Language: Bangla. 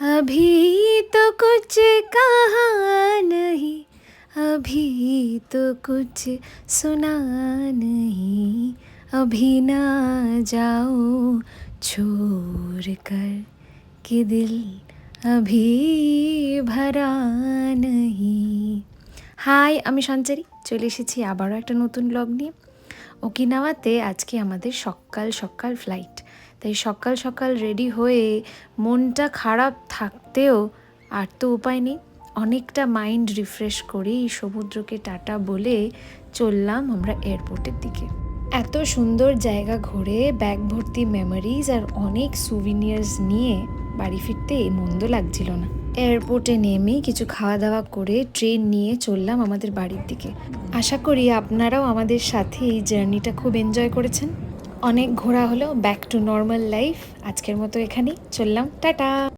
अभी तो कुछ कहा नहीं अभी तो कुछ सुना नहीं अभी ना जाओ छोड़ कर कि दिल अभी भरा नहीं হাই আমি সঞ্চারি চলে এসেছি আবারও একটা নতুন ব্লগ নিয়ে ওকিনাওয়াতে আজকে আমাদের সকাল সকাল ফ্লাইট তাই সকাল সকাল রেডি হয়ে মনটা খারাপ থাকতেও আর তো উপায় নেই। অনেকটা মাইন্ড রিফ্রেশ করেই সমুদ্রকে টাটা বলে চললাম আমরা এয়ারপোর্টের দিকে। এত সুন্দর জায়গা ঘুরে ব্যাগ ভর্তি মেমোরিজ আর অনেক সুভিনিয়ার্স নিয়ে বাড়ি ফিরতে মন্দ লাগছিল না। এয়ারপোর্টে নেমে কিছু খাওয়া দাওয়া করে ট্রেন নিয়ে চললাম আমাদের বাড়ির দিকে। আশা করি আপনারাও আমাদের সাথে এই জার্নিটা খুব এনজয় করেছেন। অনেক ঘোরা হলো ব্যাক টু নর্মাল লাইফ আজকের মতো এখানেই। চললাম, টাটা!